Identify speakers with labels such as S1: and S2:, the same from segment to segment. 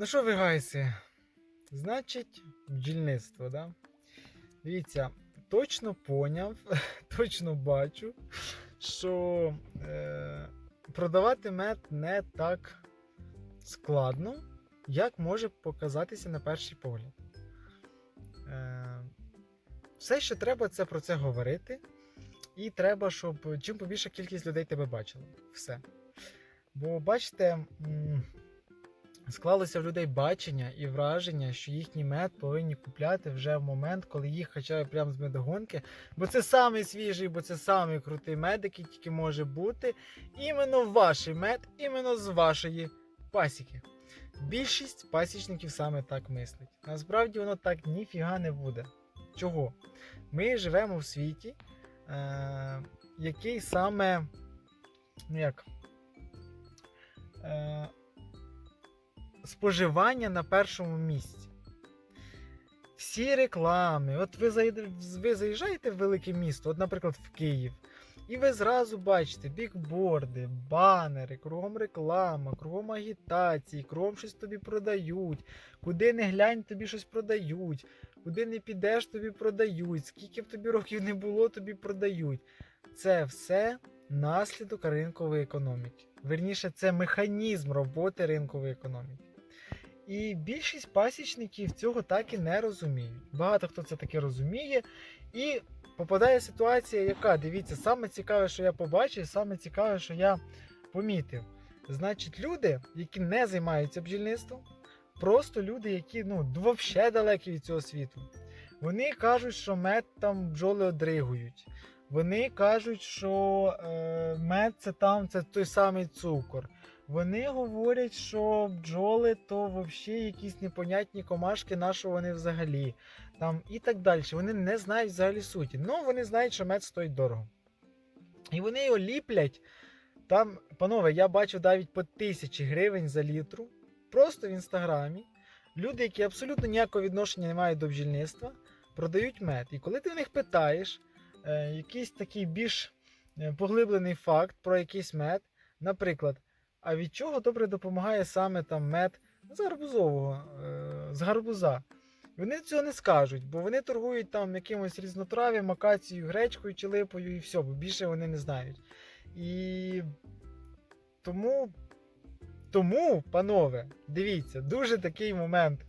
S1: Ну що ви гайси? Значить, бджільництво, да? Дивіться, точно поняв, точно бачу, що е, продавати мед не так складно, як може показатися на перший погляд. Е, все, що треба, це про це говорити. І треба, щоб чим побільша кількість людей тебе бачила. Все. Бо бачите, склалося в людей бачення і враження, що їхній мед повинні купляти вже в момент, коли їх качає прямо з медогонки. Бо це самий свіжий, бо це самий крутий мед, який тільки може бути. Іменно ваш мед, іменно з вашої пасіки. Більшість пасічників саме так мислить. Насправді воно так ніфіга не буде. Чого? Ми живемо в світі, е- який саме. Ну як? Е- споживання на першому місці. Всі реклами. От ви, ви заїжджаєте в велике місто, от, наприклад, в Київ, і ви зразу бачите бікборди, банери, кругом реклама, кругом агітації, кругом щось тобі продають. Куди не глянь, тобі щось продають. Куди не підеш, тобі продають. Скільки б тобі років не було, тобі продають. Це все наслідок ринкової економіки. Верніше, це механізм роботи ринкової економіки. І більшість пасічників цього так і не розуміють. Багато хто це таки розуміє. І попадає ситуація, яка, дивіться, саме цікаве, що я побачив, саме цікаве, що я помітив. Значить, люди, які не займаються бджільництвом, просто люди, які ну, взагалі далекі від цього світу. Вони кажуть, що мед там бджоли одригують. Вони кажуть, що е, мед це там це той самий цукор. Вони говорять, що бджоли то взагалі якісь непонятні комашки, на що вони взагалі. Там і так далі. Вони не знають взагалі суті. Ну, вони знають, що мед стоїть дорого. І вони його ліплять. Там, панове, я бачу навіть по тисячі гривень за літру. Просто в інстаграмі. Люди, які абсолютно ніякого відношення не мають до бджільництва, продають мед. І коли ти в них питаєш е, якийсь такий більш е, поглиблений факт про якийсь мед, наприклад, а від чого добре допомагає саме там мед з гарбузового, е, з гарбуза. Вони цього не скажуть, бо вони торгують там якимось різнотрав'ям, акацією, гречкою чи липою і все, бо більше вони не знають. І тому, тому, панове, дивіться, дуже такий момент.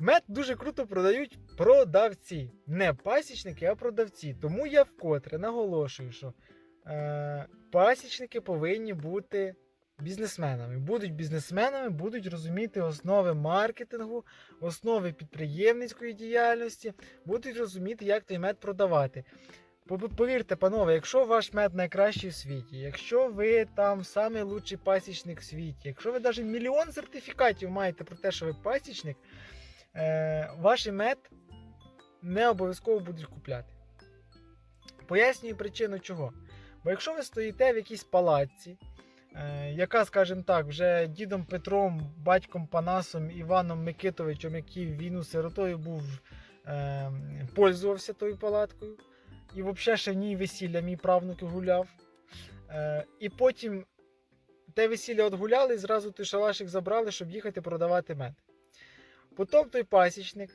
S1: Мед дуже круто продають продавці. Не пасічники, а продавці. Тому я вкотре наголошую, що е, пасічники повинні бути бізнесменами. Будуть бізнесменами, будуть розуміти основи маркетингу, основи підприємницької діяльності, будуть розуміти, як той мед продавати. Повірте, панове, якщо ваш мед найкращий в світі, якщо ви там самий лучший пасічник в світі, якщо ви навіть мільйон сертифікатів маєте про те, що ви пасічник, е, ваш мед не обов'язково будуть купляти. Пояснюю причину чого. Бо якщо ви стоїте в якійсь палатці, е, яка, скажімо так, вже дідом Петром, батьком Панасом, Іваном Микитовичем, який війну сиротою був, е, пользувався тою палаткою, і взагалі ще в ній весілля мій правнук гуляв. Е, і потім те весілля отгуляли і зразу той шалашик забрали, щоб їхати продавати мед. Потім той пасічник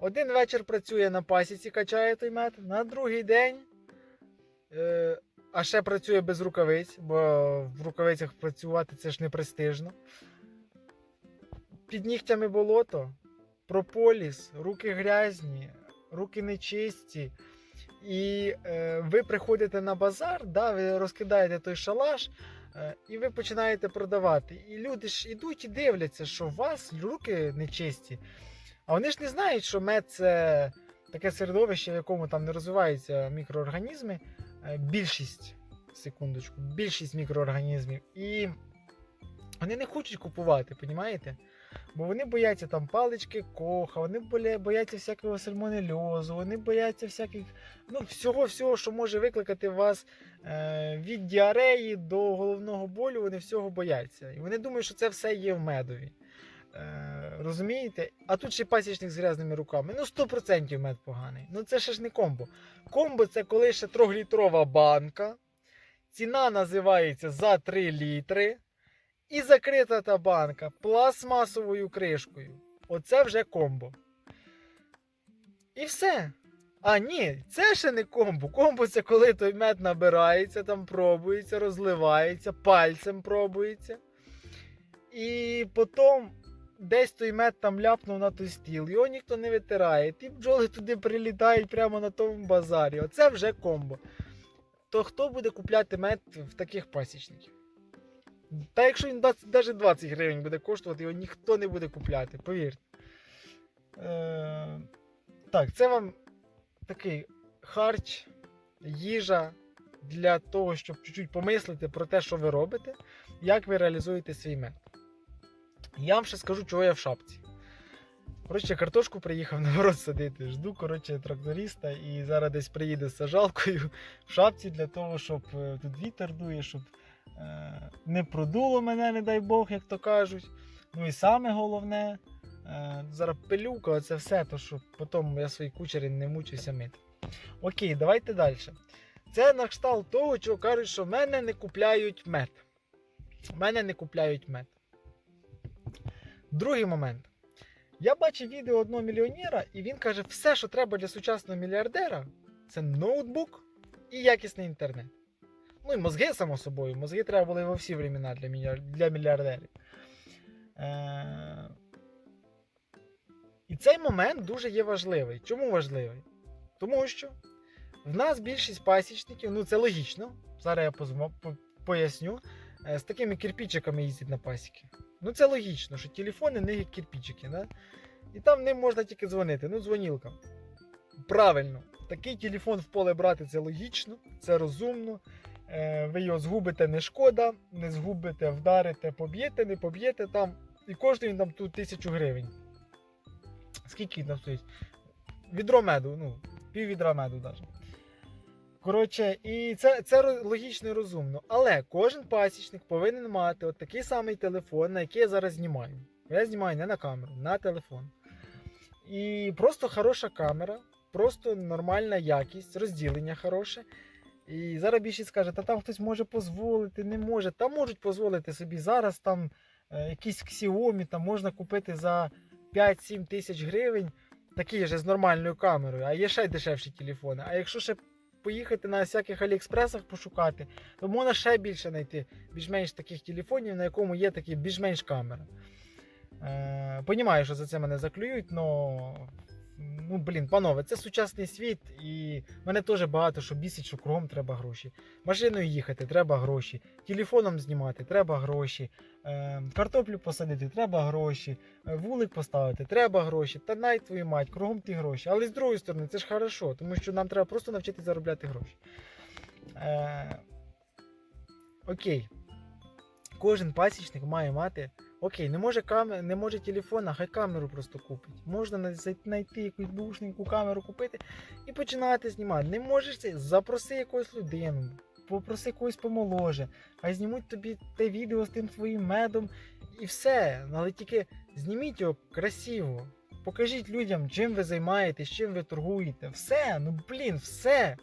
S1: один вечір працює на пасіці, качає той мед, на другий день. А ще працює без рукавиць, бо в рукавицях працювати це ж не престижно. Під нігтями болото, прополіс, руки грязні, руки нечисті. І е, ви приходите на базар, да, ви розкидаєте той шалаш, е, і ви починаєте продавати. І люди ж ідуть і дивляться, що у вас руки нечисті. А вони ж не знають, що мед це таке середовище, в якому там не розвиваються мікроорганізми. Е, Більшість, секундочку, більшість мікроорганізмів. І вони не хочуть купувати, понімаєте? Бо вони бояться там палички коха, вони бояться всякого сальмонельозу, вони бояться всяких, ну, всього-всього, що може викликати вас е, від діареї до головного болю, вони всього бояться. І вони думають, що це все є в медові. Е, розумієте? А тут ще пасічник з грязними руками. Ну, 100% мед поганий. Ну це ще ж не комбо. Комбо це коли ще трьохлітрова банка. Ціна називається за 3 літри. і закрита та банка пластмасовою кришкою. Оце вже комбо. І все. А ні, це ще не комбо. Комбо це коли той мед набирається, там пробується, розливається, пальцем пробується. І потім десь той мед там ляпнув на той стіл, його ніхто не витирає. Ті бджоли туди прилітають прямо на тому базарі. Оце вже комбо. То хто буде купляти мед в таких пасічників? Та якщо він навіть 20 гривень буде коштувати, його ніхто не буде купляти, повірте. Е, так, це вам такий харч, їжа для того, щоб чуть-чуть помислити про те, що ви робите, як ви реалізуєте свій мед. Я вам ще скажу, чого я в шапці. Коротше, картошку приїхав на город садити. Жду, коротше, тракториста і зараз десь приїде з сажалкою в шапці для того, щоб е, тут вітер дує, щоб е, не продуло мене, не дай Бог, як то кажуть. Ну і саме головне, е, зараз пилюка, оце все, то щоб потім я свої кучері не мучуся мити. Окей, давайте далі. Це на кшталт того, чого кажуть, що мене не купляють мед. Мене не купляють мед. Другий момент. Я бачив відео одного мільйонера, і він каже, все, що треба для сучасного мільярдера, це ноутбук і якісний інтернет. Ну і мозги, само собою. Мозги треба були во всі времена для, мільярдерів. Е... І цей момент дуже є важливий. Чому важливий? Тому що в нас більшість пасічників, ну це логічно. Зараз я поясню. е, З такими кирпичиками їздять на пасіки. Ну це логічно, що телефони не як кирпичики, да? І там ним можна тільки дзвонити. Ну, дзвонілка. Правильно, такий телефон в поле брати це логічно, це розумно. Е, ви його згубите не шкода, не згубите, вдарите, поб'єте, не поб'єте там. І коштує він там тут тисячу гривень. Скільки там стоїть? Відро меду, ну, пів відра меду навіть. Коротше, і це, це логічно і розумно. Але кожен пасічник повинен мати от такий самий телефон, на який я зараз знімаю. Я знімаю не на камеру, на телефон. І просто хороша камера, просто нормальна якість, розділення хороше. І зараз більшість скаже, та там хтось може дозволити, не може. Та можуть дозволити собі зараз там е, якісь Xiaomi там можна купити за 5-7 тисяч гривень, такий же з нормальною камерою, а є ще й дешевші телефони. А якщо ще поїхати на всяких Аліекспресах пошукати, то можна ще більше знайти більш-менш таких телефонів, на якому є такі більш-менш камери. Е, Понімаю, що за це мене заклюють, але ну блін, панове, це сучасний світ, і мене теж багато що бісить, що кругом треба гроші. Машиною їхати треба гроші, телефоном знімати треба гроші, е, картоплю посадити треба гроші, е, вулик поставити треба гроші. Та най твою мать, кругом ті гроші. Але з другої сторони, це ж хорошо, тому що нам треба просто навчитися заробляти гроші. Е, окей. Кожен пасічник має мати. Окей, не може камер, не може телефона, хай камеру просто купить. Можна знайти якусь бушненьку камеру купити і починати знімати. Не можеш це, запроси якусь людину, попроси когось помоложе, хай знімуть тобі те відео з тим своїм медом і все. Але тільки зніміть його красиво. Покажіть людям, чим ви займаєтесь, чим ви торгуєте. Все, ну блін, все.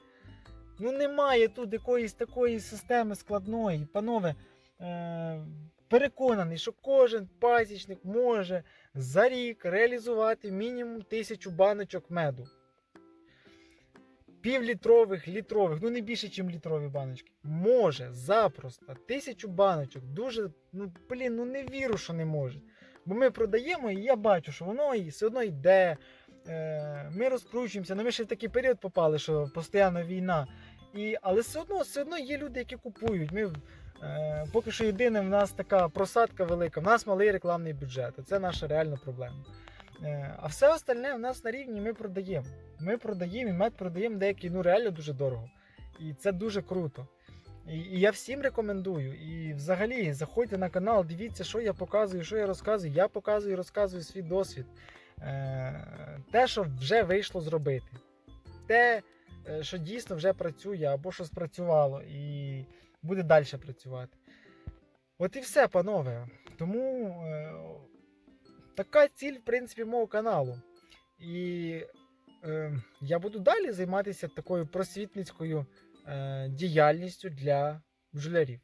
S1: Ну немає тут якоїсь такої системи складної. Панове, е- переконаний, що кожен пасічник може за рік реалізувати мінімум тисячу баночок меду. Півлітрових, літрових, ну не більше, ніж літрові баночки. Може, запросто, тисячу баночок. Дуже, ну блін, ну не вірю, що не може. Бо ми продаємо, і я бачу, що воно і все одно йде. Е, ми розкручуємося. Ну ми ще в такий період попали, що постійно війна. І, але все одно, все одно є люди, які купують. Ми, поки що єдине, в нас така просадка велика, в нас малий рекламний бюджет. Це наша реальна проблема. Е, а все остальне в нас на рівні ми продаємо. Ми продаємо і мед продаємо деякий ну реально дуже дорого. І це дуже круто. І, і я всім рекомендую. І взагалі заходьте на канал, дивіться, що я показую, що я розказую. Я показую і розказую свій досвід. Е, те, що вже вийшло зробити. Те, е, що дійсно вже працює або що спрацювало, і буде далі працювати. От і все, панове. Тому е, така ціль, в принципі, мого каналу. І е, я буду далі займатися такою просвітницькою е, діяльністю для бджолярів.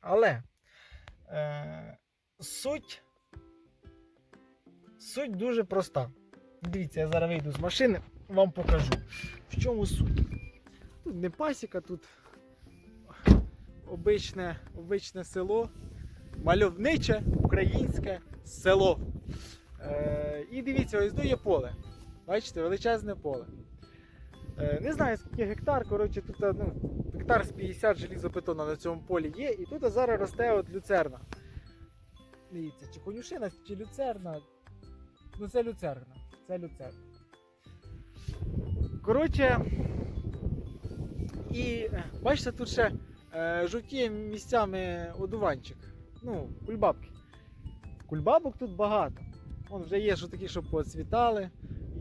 S1: Але е, суть, суть дуже проста. Дивіться, я зараз вийду з машини, вам покажу, в чому суть. Тут не пасіка, тут обичне, обичне село, мальовниче українське село. Е, і дивіться, ось тут є поле. Бачите, величезне поле. Е, не знаю скільки гектар, коротше, тут ну, гектар з 50 желізобетону на цьому полі є, і тут зараз росте от люцерна. Дивіться, чи конюшина, чи люцерна. Ну це люцерна. Це люцерна. Коротше, і е, бачите, тут ще е, жовтіє місцями одуванчик. Ну, кульбабки. Кульбабок тут багато. Вон вже є, що такі, що поцвітали,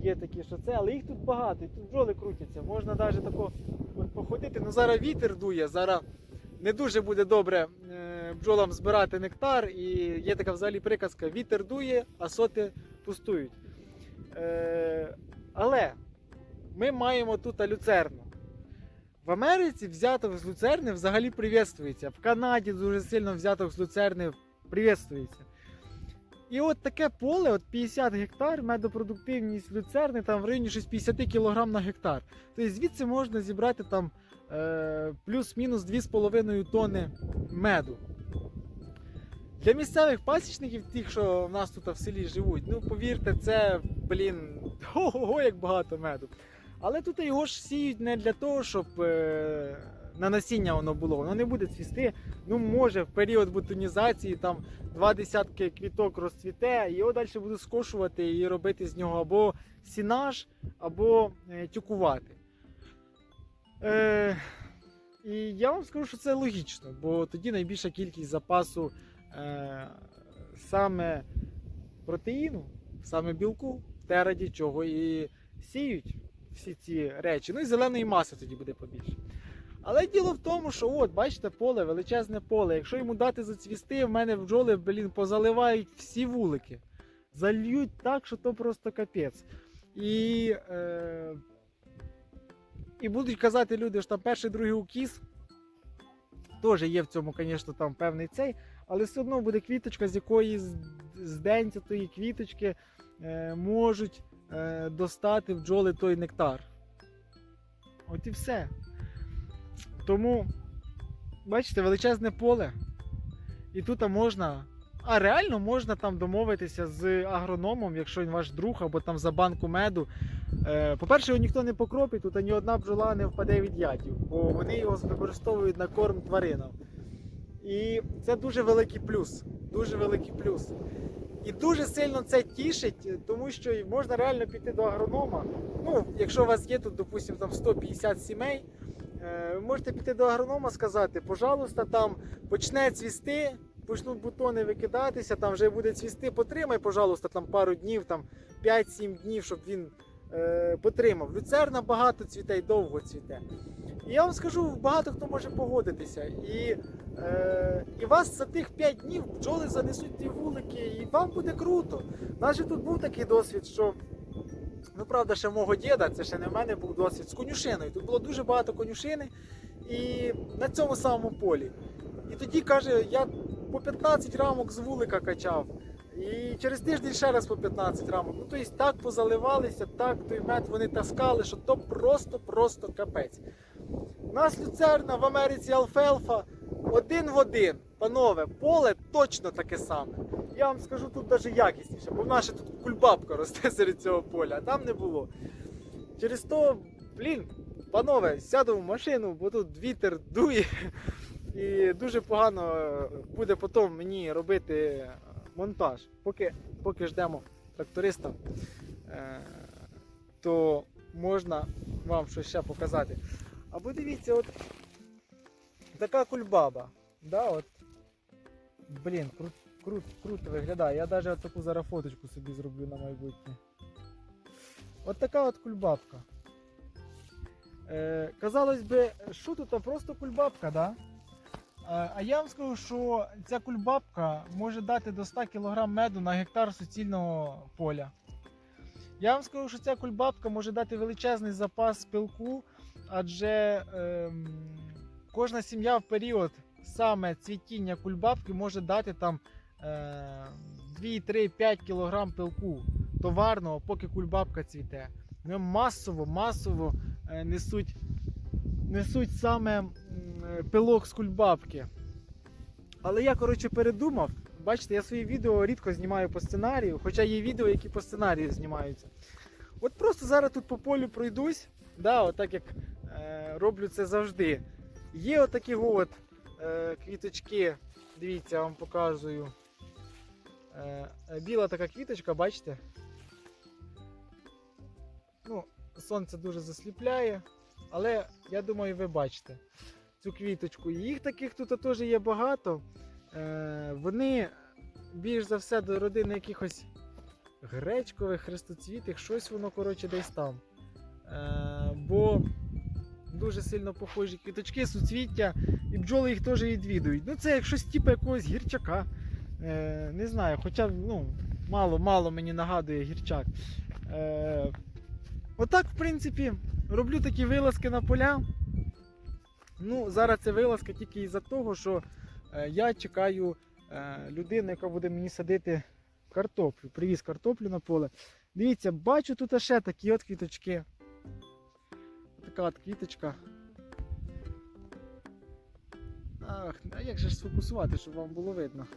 S1: є такі, що це, але їх тут багато, і тут бджоли крутяться. Можна навіть тако походити. Ну зараз вітер дує, зараз не дуже буде добре е, бджолам збирати нектар. І є така взагалі приказка: вітер дує, а соти пустують. Е, але ми маємо тут люцерну. В Америці взяток з люцерни взагалі привітствується. В Канаді дуже сильно взяток з люцерни привітствується. І от таке поле, от 50 гектар, медопродуктивність люцерни там в районі щось 50 кг на гектар. Тобто звідси можна зібрати там е, плюс-мінус 2,5 тонни меду. Для місцевих пасічників, тих, що в нас тут в селі живуть, ну повірте, це, блін, ого, як багато меду. Але тут його ж сіють не для того, щоб е, на насіння воно було. Воно не буде цвісти. Ну, може, в період бутонізації там два десятки квіток розцвіте, і його далі будуть скошувати і робити з нього або сінаж, або е, тюкувати. Е, і я вам скажу, що це логічно, бо тоді найбільша кількість запасу е, саме протеїну, саме білку, те раді чого і сіють всі ці речі. Ну і зеленої маси тоді буде побільше. Але діло в тому, що от, бачите, поле, величезне поле. Якщо йому дати зацвісти, в мене бджоли, блін, позаливають всі вулики. Зальють так, що то просто капець. І, е, і будуть казати люди, що там перший другий укіс. Теж є в цьому, звісно, там певний цей, але все одно буде квіточка, з якої з, з денця тої квіточки можуть е, достати бджоли той нектар. От і все. Тому, бачите, величезне поле. І тут можна. А реально можна там домовитися з агрономом, якщо він ваш друг, або там за банку меду. Е, По-перше, його ніхто не покропить, тут ні одна бджола не впаде від ядів, бо вони його використовують на корм тваринам. І це дуже великий плюс. Дуже великий плюс. І дуже сильно це тішить, тому що можна реально піти до агронома. Ну, якщо у вас є тут, допустимо, там 150 сімей, е, ви можете піти до агронома сказати, пожалуйста, там почне цвісти, почнуть бутони викидатися, там вже буде цвісти, потримай, пожалуйста, там пару днів, там 5-7 днів, щоб він е, потримав. Люцерна багато цвіте довго цвіте. І я вам скажу, багато хто може погодитися. І, е, і вас за тих 5 днів бджоли занесуть ті вулики, і вам буде круто. Же тут був такий досвід, що. Ну, правда, ще мого діда, це ще не в мене був досвід з конюшиною. Тут було дуже багато конюшини і на цьому самому полі. І тоді каже, я по 15 рамок з вулика качав. І через тиждень ще раз по 15 рамок. Ну, тобто так позаливалися, так той мед вони таскали, що то просто-просто капець. У нас люцерна в Америці Алфелфа один в один. Панове, поле точно таке саме. Я вам скажу тут навіть якісніше, бо в нас тут кульбабка росте серед цього поля, а там не було. Через то, блін, панове, сяду в машину, бо тут вітер дує. І дуже погано буде потім мені робити монтаж. Поки, поки ждемо тракториста, е, то можна вам щось ще показати. Або дивіться, от така кульбаба. Да, от. Блін, крут, крут, круто виглядає. Я навіть таку зараз фоточку собі зроблю на майбутнє. От така от кульбабка. Е, казалось би, що тут просто кульбабка, да? Е, А я вам скажу, що ця кульбабка може дати до 100 кг меду на гектар суцільного поля. Я вам скажу, що ця кульбабка може дати величезний запас пилку, адже ем, кожна сім'я в період саме цвітіння кульбабки може дати там е, 2, 3, 5 кг пилку товарного, поки кульбабка цвіте. Ну, масово, масово е, несуть, несуть саме пилок з кульбабки. Але я, коротше, передумав. Бачите, я свої відео рідко знімаю по сценарію, хоча є відео, які по сценарію знімаються. От просто зараз тут по полю пройдусь, да, отак як е, роблю це завжди. Є отакі от е, квіточки, дивіться, я вам показую. Е, е, біла така квіточка, бачите? Ну, сонце дуже засліпляє, але я думаю, ви бачите цю квіточку. Їх таких тут теж є багато. Е, вони більш за все до родини якихось гречкових, хрестоцвітих, щось воно, коротше, десь там. Е, бо дуже сильно похожі квіточки, суцвіття, і бджоли їх теж відвідують. Ну, це як щось типу якогось гірчака. Е, не знаю, хоча ну, мало-мало мені нагадує гірчак. Отак, в принципі, роблю такі вилазки на поля. Ну, зараз це вилазка тільки із-за того, що е, я чекаю е, людину, яка буде мені садити картоплю. Привіз картоплю на поле. Дивіться, бачу тут ще такі от квіточки. Така от квіточка. Ах, а як же ж сфокусувати, щоб вам було видно?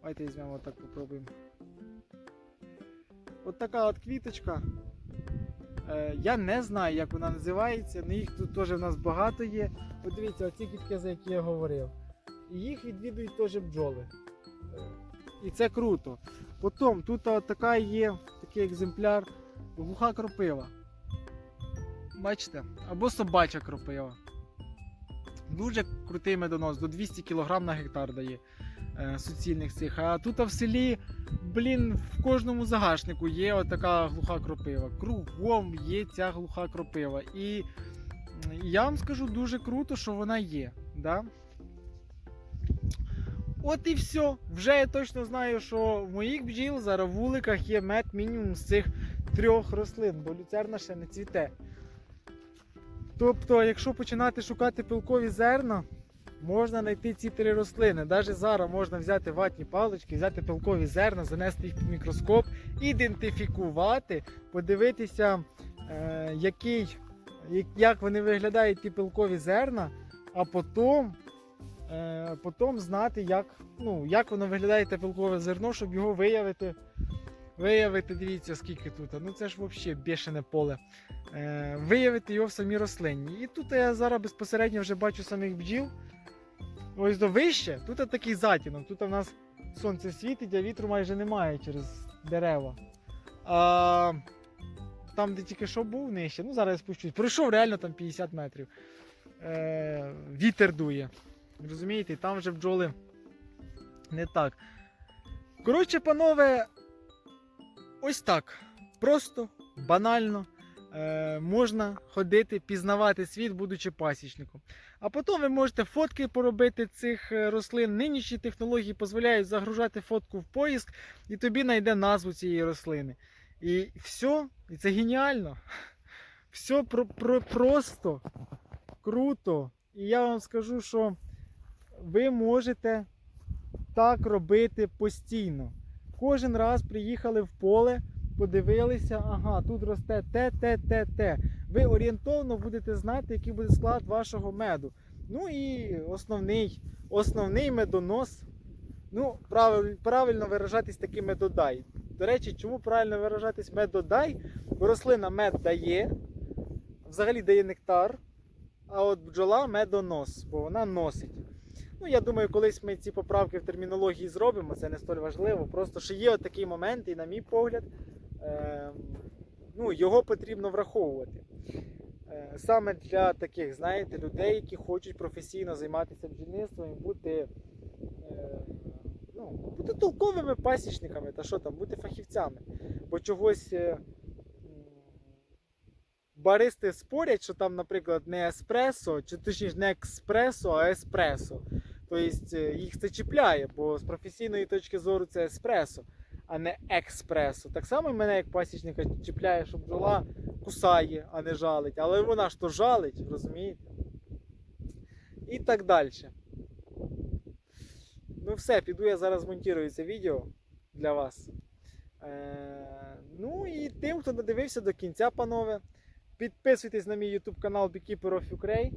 S1: Давайте візьмемо отак попробуємо. От така от квіточка. Е, я не знаю, як вона називається, але їх тут теж в нас багато є. От дивіться, оці квітки, за які я говорив. І їх відвідують теж бджоли. Е, І це круто. Потім тут така є такий екземпляр глуха кропива. Бачите? Або собача кропива. Дуже крутий медонос, до 200 кг на гектар дає е, суцільних цих. А тут в селі, блін, в кожному загашнику є отака глуха кропива. Кругом є ця глуха кропива. І я вам скажу дуже круто, що вона є. Да? От і все. Вже я точно знаю, що в моїх бджіл зараз в вуликах є мед мінімум з цих трьох рослин, бо люцерна ще не цвіте. Тобто, якщо починати шукати пилкові зерна, можна знайти ці три рослини. Навіть зараз можна взяти ватні палички, взяти пилкові зерна, занести їх під мікроскоп, ідентифікувати, подивитися, е, який, як- вони виглядають, ті пилкові зерна, а потім, е, потім знати, як, ну, як воно виглядає те пилкове зерно, щоб його виявити. Виявити, дивіться, скільки тут. Ну це ж взагалі бешене поле. Е, виявити його в самій рослині. І тут я зараз безпосередньо вже бачу самих бджіл. Ось до вище, тут такий затінок. Тут у нас сонце світить, а вітру майже немає через дерева. А там, де тільки що був нижче, ну зараз я спущусь. Пройшов реально там 50 метрів. Е, вітер дує. Розумієте, там вже бджоли не так. Коротше, панове, ось так. Просто, банально. Е, можна ходити, пізнавати світ, будучи пасічником. А потім ви можете фотки поробити цих е, рослин. Нинішні технології дозволяють загружати фотку в поїзд, і тобі знайде назву цієї рослини. І все, і це геніально. Все про, про, просто круто. І я вам скажу, що ви можете так робити постійно. Кожен раз приїхали в поле, подивилися, ага, тут росте те, те, те, те. Ви орієнтовно будете знати, який буде склад вашого меду. Ну і основний, основний медонос. Ну, правиль- правильно виражатись такий медодай. До речі, чому правильно виражатись медодай? Бо рослина мед дає, взагалі дає нектар, а от бджола медонос, бо вона носить. Ну, я думаю, колись ми ці поправки в термінології зробимо, це не столь важливо. Просто що є такий момент, і на мій погляд, е, ну, його потрібно враховувати. Е, саме для таких, знаєте, людей, які хочуть професійно займатися бджільництвом і бути, е, ну, бути толковими пасічниками та що там, бути фахівцями. Бо чогось. е, Баристи спорять, що там, наприклад, не еспресо, чи точніше не експресо, а еспресо. Тобто е, їх це чіпляє, бо з професійної точки зору це еспресо, а не експресо. Так само мене, як пасічника, чіпляє, що бджола кусає, а не жалить. Але вона ж то жалить, розумієте? І так далі. Ну все, піду я зараз монтую це відео для вас. Е, ну і тим, хто додивився до кінця, панове, підписуйтесь на мій YouTube канал Beekeeper of Ukraine.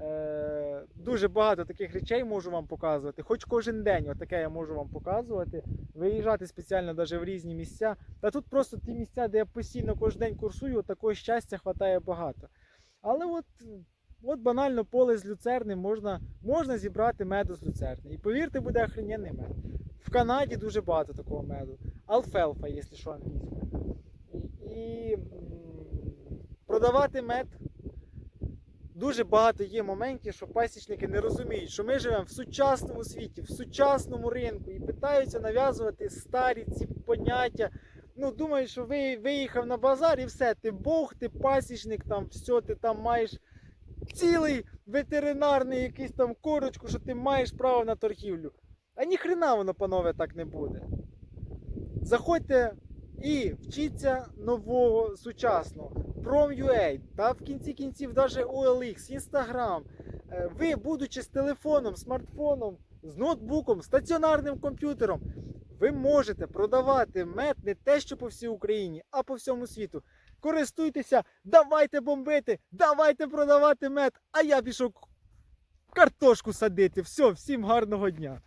S1: Е, дуже багато таких речей можу вам показувати. Хоч кожен день отаке я можу вам показувати. Виїжджати спеціально навіть в різні місця. Та тут просто ті місця, де я постійно кожен день курсую, такого щастя хватає багато. Але от, от банально поле з люцерни можна, можна зібрати меду з люцерни. І повірте, буде охрененний мед. В Канаді дуже багато такого меду. Алфелфа, якщо що англійською. І, продавати мед. Дуже багато є моментів, що пасічники не розуміють, що ми живемо в сучасному світі, в сучасному ринку і питаються нав'язувати старі ці поняття. Ну, думають, що ви виїхав на базар і все, ти Бог, ти пасічник, там все, ти там маєш цілий ветеринарний якийсь там корочку, що ти маєш право на торгівлю. А ніхрена воно, панове, так не буде. Заходьте і вчіться нового сучасного. Prom.ua, та в кінці кінців навіть OLX, Instagram. Е, Ви, будучи з телефоном, смартфоном, з ноутбуком, стаціонарним комп'ютером, ви можете продавати мед не те, що по всій Україні, а по всьому світу. Користуйтеся, давайте бомбити, давайте продавати мед, а я пішов картошку садити. Все, всім гарного дня.